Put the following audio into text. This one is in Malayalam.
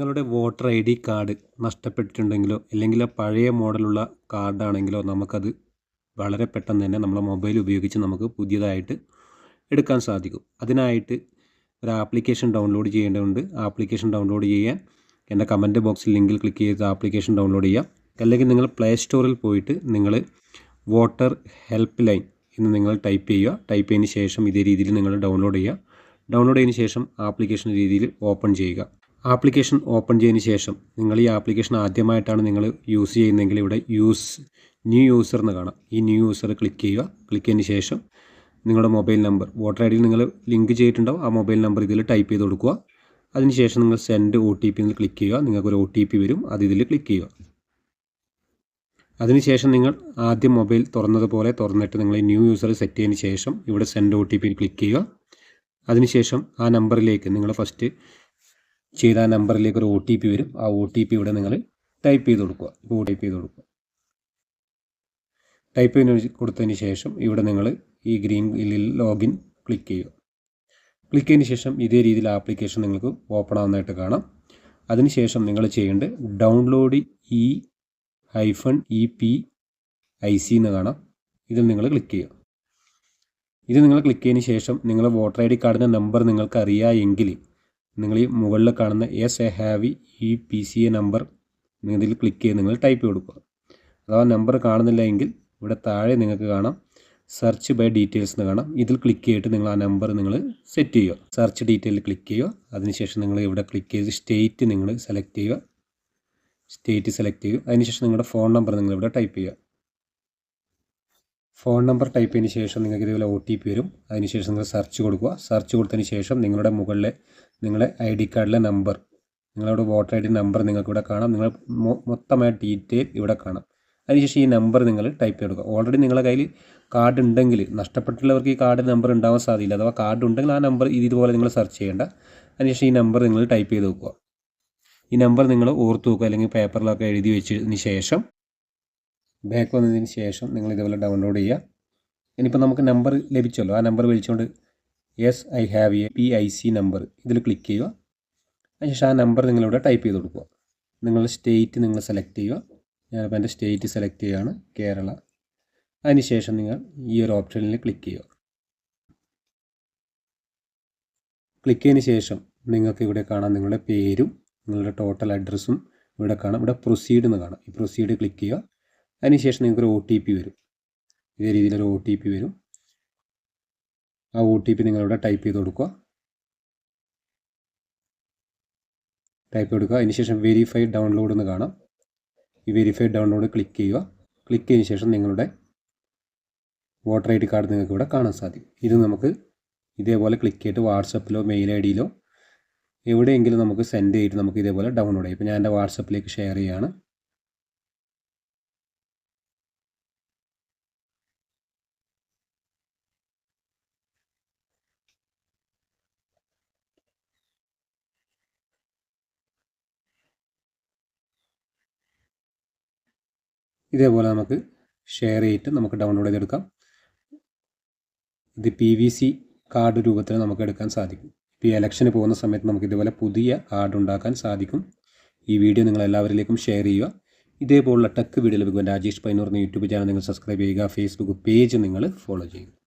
നിങ്ങളുടെ വോട്ടർ ഐ ഡി കാർഡ് നഷ്ടപ്പെട്ടിട്ടുണ്ടെങ്കിലോ അല്ലെങ്കിൽ പഴയ മോഡലുള്ള കാർഡാണെങ്കിലോ നമുക്കത് വളരെ പെട്ടെന്ന് തന്നെ നമ്മളെ മൊബൈൽ ഉപയോഗിച്ച് നമുക്ക് പുതിയതായിട്ട് എടുക്കാൻ സാധിക്കും. അതിനായിട്ട് ഒരു ആപ്ലിക്കേഷൻ ഡൗൺലോഡ് ചെയ്യേണ്ടതുണ്ട്. ആപ്ലിക്കേഷൻ ഡൗൺലോഡ് ചെയ്യാൻ എന്റെ കമന്റ് ബോക്സിൽ ലിങ്കിൽ ക്ലിക്ക് ചെയ്ത് ആപ്ലിക്കേഷൻ ഡൗൺലോഡ് ചെയ്യാം. അല്ലെങ്കിൽ നിങ്ങൾ പ്ലേ സ്റ്റോറിൽ പോയിട്ട് നിങ്ങൾ വോട്ടർ ഹെൽപ്പ് ലൈൻ എന്ന് നിങ്ങൾ ടൈപ്പ് ചെയ്യുക. ടൈപ്പ് ചെയ്തതിന് ശേഷം ഇതേ രീതിയിൽ നിങ്ങൾ ഡൗൺലോഡ് ചെയ്യുക. ഡൗൺലോഡ് ചെയ്തതിന് ശേഷം ആപ്ലിക്കേഷൻ രീതിയിൽ ഓപ്പൺ ചെയ്യുക. ആപ്ലിക്കേഷൻ ഓപ്പൺ ചെയ്തതിന് ശേഷം നിങ്ങൾ ഈ ആപ്ലിക്കേഷൻ ആദ്യമായിട്ടാണ് നിങ്ങൾ യൂസ് ചെയ്യുന്നതെങ്കിൽ ഇവിടെ യൂസ് ന്യൂ യൂസർ എന്ന് കാണാം. ഈ ന്യൂ യൂസർ ക്ലിക്ക് ചെയ്യുക. ക്ലിക്ക് ചെയ്തതിന് ശേഷം നിങ്ങളുടെ മൊബൈൽ നമ്പർ വോട്ടർ ഐ ഡിയിൽ നിങ്ങൾ ലിങ്ക് ചെയ്തിട്ടുണ്ടാവും. ആ മൊബൈൽ നമ്പർ ഇതിൽ ടൈപ്പ് ചെയ്ത് കൊടുക്കുക. അതിനുശേഷം നിങ്ങൾ സെൻഡ് ഒ ടി പി എന്ന് ക്ലിക്ക് ചെയ്യുക. നിങ്ങൾക്കൊരു ഒ ടി പി വരും. അത് ഇതിൽ ക്ലിക്ക് ചെയ്യുക. അതിനുശേഷം നിങ്ങൾ ആദ്യം മൊബൈൽ തുറന്നതുപോലെ തുറന്നിട്ട് നിങ്ങൾ ഈ ന്യൂ യൂസർ സെറ്റ് ചെയ്തതിന് ശേഷം ഇവിടെ send O T P click ചെയ്യുക. അതിനുശേഷം ആ നമ്പറിലേക്ക് നിങ്ങൾ ഫസ്റ്റ് ചെയ്ത നമ്പറിലേക്ക് ഒരു ഒ ടി പി വരും. ആ ഒ ടി പി ഇവിടെ നിങ്ങൾ ടൈപ്പ് ചെയ്ത് കൊടുക്കുക. ഇപ്പോൾ ടൈപ്പ് ചെയ്ത് കൊടുക്കുക. ടൈപ്പ് ചെയ്ത് കൊടുത്തതിന് ശേഷം ഇവിടെ നിങ്ങൾ ഈ ഗ്രീൻ ഇല്ലിൽ ലോഗിൻ ക്ലിക്ക് ചെയ്യുക. ക്ലിക്ക് ചെയ്തതിന് ശേഷം ഇതേ രീതിയിൽ ആപ്ലിക്കേഷൻ നിങ്ങൾക്ക് ഓപ്പൺ ആവുന്നതായിട്ട് കാണാം. അതിനുശേഷം നിങ്ങൾ ചെയ്യേണ്ടത് download E hyphen E P I C എന്ന് കാണാം. ഇതിൽ നിങ്ങൾ ക്ലിക്ക് ചെയ്യുക. ഇത് നിങ്ങൾ ക്ലിക്ക് ചെയ്തതിന് ശേഷം നിങ്ങളുടെ വോട്ടർ ഐ ഡി കാർഡിന്റെ നമ്പർ നിങ്ങൾക്ക് അറിയാമെങ്കിൽ നിങ്ങൾ ഈ മുകളിൽ കാണുന്ന yes I have E P C A number ഇതിൽ ക്ലിക്ക് ചെയ്ത് നിങ്ങൾ ടൈപ്പ് കൊടുക്കുക. അഥവാ നമ്പർ കാണുന്നില്ല എങ്കിൽ ഇവിടെ താഴെ നിങ്ങൾക്ക് കാണാം സെർച്ച് ബൈ ഡീറ്റെയിൽസ് എന്ന് കാണാം. ഇതിൽ ക്ലിക്ക് ചെയ്തിട്ട് നിങ്ങൾ ആ നമ്പർ നിങ്ങൾ സെറ്റ് ചെയ്യുക. സെർച്ച് ഡീറ്റെയിൽ ക്ലിക്ക് ചെയ്യുക. അതിനുശേഷം നിങ്ങൾ ഇവിടെ ക്ലിക്ക് ചെയ്ത് സ്റ്റേറ്റ് നിങ്ങൾ സെലക്ട് ചെയ്യുക. സ്റ്റേറ്റ് സെലക്ട് ചെയ്യുക. അതിനുശേഷം നിങ്ങളുടെ ഫോൺ നമ്പർ നിങ്ങൾ ഇവിടെ ടൈപ്പ് ചെയ്യുക. ഫോൺ നമ്പർ ടൈപ്പ് ചെയ്തതിന് ശേഷം നിങ്ങൾക്ക് ഇതുപോലെ ഒ ടി പി വരും. അതിനുശേഷം നിങ്ങൾ സെർച്ച് കൊടുക്കുക. സെർച്ച് കൊടുത്തതിന് ശേഷം നിങ്ങളുടെ മുകളിലെ നിങ്ങളുടെ ഐ ഡി കാർഡിലെ നമ്പർ നിങ്ങളുടെ വോട്ടർ ഐ ഡി നമ്പർ നിങ്ങൾക്ക് ഇവിടെ കാണാം. നിങ്ങൾ മൊത്തമായ ഡീറ്റെയിൽ ഇവിടെ കാണാം. അതിനുശേഷം ഈ നമ്പർ നിങ്ങൾ ടൈപ്പ് ചെയ്ത് കൊടുക്കുക. ഓൾറെഡി നിങ്ങളുടെ കയ്യിൽ കാർഡ് ഉണ്ടെങ്കിൽ നഷ്ടപ്പെട്ടുള്ളവർക്ക് ഈ കാർഡ് നമ്പർ ഉണ്ടാവാൻ സാധ്യത അഥവാ കാർഡ് ഉണ്ടെങ്കിൽ ആ നമ്പർ ഇതുപോലെ നിങ്ങൾ സെർച്ച് ചെയ്യേണ്ട. അതിനുശേഷം ഈ നമ്പർ നിങ്ങൾ ടൈപ്പ് ചെയ്ത് വെക്കുക ഈ നമ്പർ നിങ്ങൾ ഓർത്ത് വെക്കുക അല്ലെങ്കിൽ പേപ്പറിലൊക്കെ എഴുതി വെച്ചതിന് ശേഷം ബാക്ക് വന്നതിന് ശേഷം നിങ്ങൾ ഇതുപോലെ ഡൗൺലോഡ് ചെയ്യുക. ഇനിയിപ്പോൾ നമുക്ക് നമ്പർ ലഭിച്ചല്ലോ. ആ നമ്പർ വിളിച്ചുകൊണ്ട് yes I have E P I C number ഇതിൽ ക്ലിക്ക് ചെയ്യുക. അതിനുശേഷം ആ നമ്പർ നിങ്ങളിവിടെ ടൈപ്പ് ചെയ്ത് കൊടുക്കുക. നിങ്ങളുടെ സ്റ്റേറ്റ് നിങ്ങൾ സെലക്ട് ചെയ്യുക. ഞാനിപ്പോൾ എന്റെ സ്റ്റേറ്റ് സെലക്ട് ചെയ്യുകയാണ് കേരള. അതിനുശേഷം നിങ്ങൾ ഈ ഒരു ഓപ്ഷനിൽ ക്ലിക്ക് ചെയ്യുക. ക്ലിക്ക് ചെയ്തതിന് ശേഷം നിങ്ങൾക്ക് ഇവിടെ കാണാം നിങ്ങളുടെ പേരും നിങ്ങളുടെ ടോട്ടൽ അഡ്രസ്സും ഇവിടെ കാണാം. ഇവിടെ പ്രൊസീഡ് എന്ന് കാണാം. ഈ പ്രൊസീഡ് ക്ലിക്ക് ചെയ്യുക. അതിനുശേഷം നിങ്ങൾക്കൊരു ഒ ടി പി വരും. ഇതേ രീതിയിലൊരു ഒ ടി പി വരും. ആ ഒ ടി പി നിങ്ങളിവിടെ ടൈപ്പ് ചെയ്ത് കൊടുക്കുക. ടൈപ്പ് കൊടുക്കുക. അതിനുശേഷം വെരിഫൈഡ് ഡൗൺലോഡ് എന്ന് കാണാം. ഈ വെരിഫൈഡ് ഡൗൺലോഡ് ക്ലിക്ക് ചെയ്യുക. ക്ലിക്ക് ചെയ്തതിന് ശേഷം നിങ്ങളുടെ വോട്ടർ ഐ ഡി കാർഡ് നിങ്ങൾക്ക് ഇവിടെ കാണാൻ സാധിക്കും. ഇത് നമുക്ക് ഇതേപോലെ ക്ലിക്ക് ചെയ്തിട്ട് വാട്സപ്പിലോ മെയിൽ ഐ ഡിയിലോ എവിടെയെങ്കിലും നമുക്ക് സെൻഡ് ചെയ്തിട്ട് നമുക്ക് ഇതേപോലെ ഡൗൺലോഡ് ചെയ്യാം. ഇപ്പോൾ ഞാൻ എന്റെ വാട്സപ്പിലേക്ക് ഷെയർ ചെയ്യുകയാണ്. ഇതേപോലെ നമുക്ക് ഷെയർ ചെയ്തിട്ട് നമുക്ക് ഡൗൺലോഡ് ചെയ്തെടുക്കാം. ഇത് പി വി സി കാർഡ് രൂപത്തിൽ നമുക്ക് എടുക്കാൻ സാധിക്കും. ഇപ്പോൾ ഈ ഇലക്ഷന് പോകുന്ന സമയത്ത് നമുക്ക് ഇതുപോലെ പുതിയ കാർഡ് ഉണ്ടാക്കാൻ സാധിക്കും. ഈ വീഡിയോ നിങ്ങൾ എല്ലാവരിലേക്കും ഷെയർ ചെയ്യുക. ഇതേപോലുള്ള ടെക് വീഡിയോ ലഭിക്കും രാജേഷ് പൈനൂർ എന്ന യൂട്യൂബ് ചാനൽ നിങ്ങൾ സബ്സ്ക്രൈബ് ചെയ്യുക. ഫേസ്ബുക്ക് പേജ് നിങ്ങൾ ഫോളോ ചെയ്യുക.